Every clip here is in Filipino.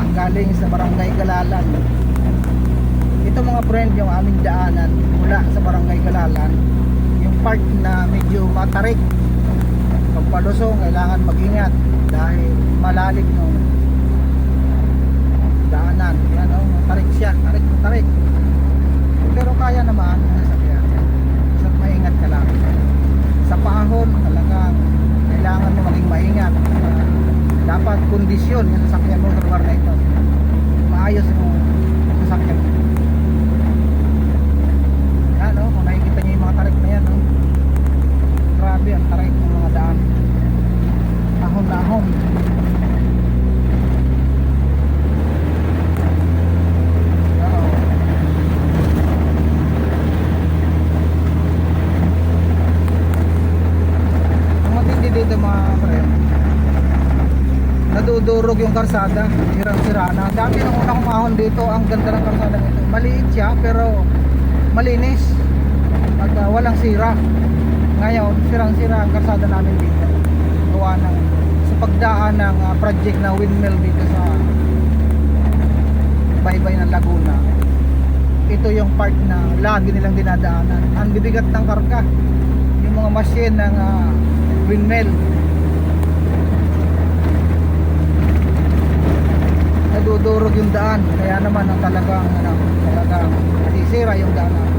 karga galing sa barangay Galalan. Ito mga friend yung aming daanan mula sa barangay Galalan. Yung part na medyo matarik. Pagpalusong kailangan mag-ingat dahil malalim yung daanan. Yan oh, matarik siya, tarik tarik. Pero kaya naman ang sasakyan. Basta maingat ka lang. Sa paahon talagang kailangan mo maging maingat. Dapat kondisyon yung sasakyan mo sa lugar na ito. Maayos yung sasakyan mo. Yan o, kung nakikita niyo yung mga tarik na yan o. Grabe ang tarik ng mga daan. Ahon na ahon. Oo. Ang matindi dito mga friend nadudurog yung karsada. Sirang-sira na. Dati nung una kumahon dito ang ganda ng karsada nito. Maliit siya pero malinis. At ah, walang sira. Ngayon sirang-sira ang karsada namin dito. Gawa ng sa pagdaan ng ah, project na windmill dito sa baybay ng Laguna. Ito yung part na lagi nilang dinadaanan. Ang bibigat ng karga yung mga machine ng ah, windmill nadudurog yung daan. Kaya naman ang talagang ano, talagang nasisira yung daan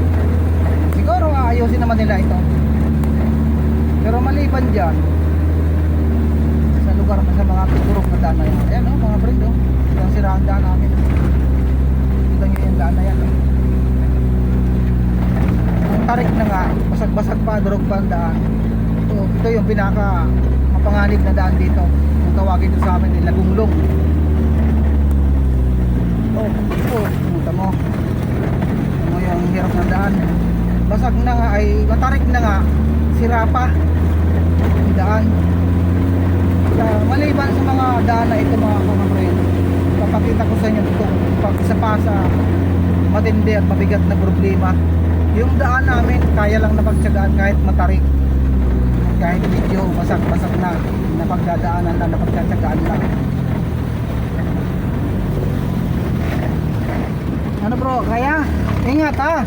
siguro aayusin naman nila ito. Pero maliban dyan sa lugar sa mga tuturog na daan na yan ayan o mga friend oh ang sira daan namin. Kita nyo yung daan na yan oh. ang tarik na nga basag-basag pa durog pa ang daan. Ito, ito yung pinaka mapanganib na daan dito. Yung tawagin dito sa amin nila gunglong Oh, oh, pumunta mo. Ano mo yung hirap ng daan. Basag na nga ay matarik na nga. Sira pa. Yung daan. Kaya maliban sa mga daan na ito mga kamamrin, papakita ko sa inyo ito pag isa pa sa matindi at mabigat na problema. Yung daan namin, kaya lang napagtsagaan kahit matarik. Kahit medyo basag-basag na, napagdadaanan na, napagtsatsagaan lang. Ano bro, kaya? Ingat ha.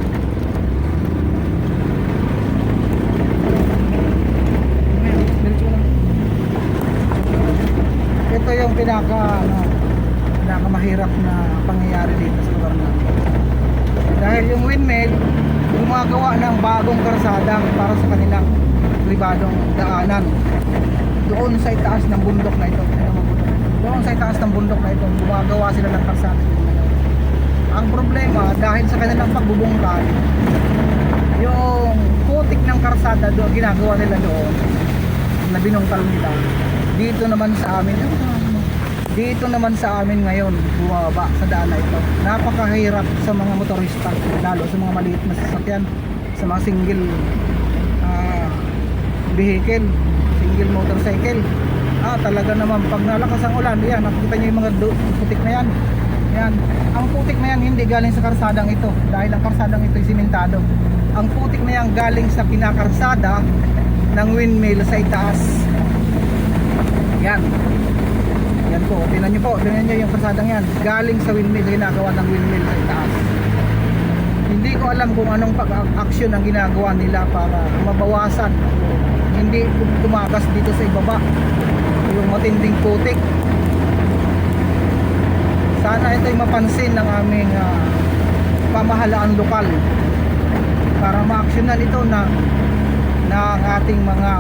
Ito yung pinaka ano, pinaka mahirap na pangyayari dito sa lugar natin. Dahil yung windmill gumagawa ng bagong karsada para sa kanilang pribadong daanan. Doon sa itaas ng bundok na ito. Doon sa itaas ng bundok na ito, gumagawa sila ng karsada. Ang problema dahil sa kanilang pagbubungkal, yung putik ng karsada doon ginagawa nila doon na binungkal nila. Dito naman sa amin, dito naman sa amin ngayon bumaba sa daan na ito. Napakahirap sa mga motorista, lalo sa mga maliit na sasakyan, sa mga single ah, vehicle, single motorcycle. Ah, talaga naman pag nalakas ang ulan, yan, nakikita niyo yung mga do- putik na yan. Yan. Ang putik na yan hindi galing sa karsadang ito dahil ang karsadang ito ay simentado. Ang putik na yan galing sa pinakarsada ng windmill sa itaas. Yan. Yan po. Tingnan niyo po. Tingnan niyo yung karsadang yan. Galing sa windmill. Ginagawa ng windmill sa itaas. Hindi ko alam kung anong pag-action ang ginagawa nila para mabawasan. Hindi tumagas dito sa ibaba. Yung matinding putik sana ito'y mapansin ng aming ah, pamahalaan lokal para ma-actionan ito na ng ating mga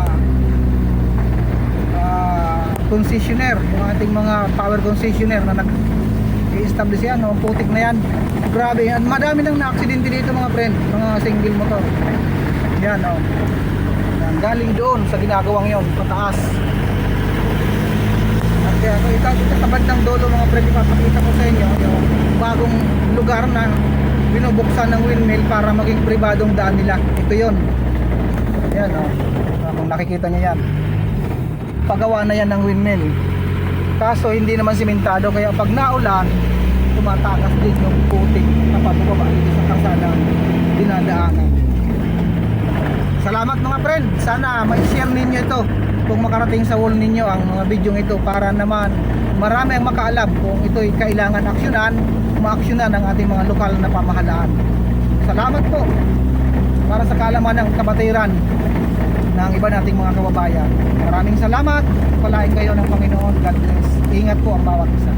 ah, concessionaire yung ating mga power concessionaire na nag i-establish yan, no? putik na yan grabe, yan. madami nang na-aksidente dito mga friend mga single motor yan o yan, galing doon sa ginagawang yon pataas at kaya kung ito, ito tabad ng dolo mga friend, ipapakita ko sa inyo yung bagong lugar na binubuksan ng windmill para maging pribadong daan nila. Ito yon. Yan o. Oh. Kung nakikita niyo yan. Pagawa na yan ng windmill. Kaso hindi naman simentado kaya pag naulan, tumatakas din yung putik na pababa dito sa kalsada dinadaanan. Salamat mga friend. Sana ma-share ninyo ito kung makarating sa wall ninyo ang mga video ito para naman marami ang makaalam kung ito'y kailangan aksyonan, maaksyonan ng ating mga lokal na pamahalaan. Salamat po para sa kaalaman ng kabatiran ng iba nating mga kababayan. Maraming salamat. Palain kayo ng Panginoon. God bless. Ingat po ang bawat isa.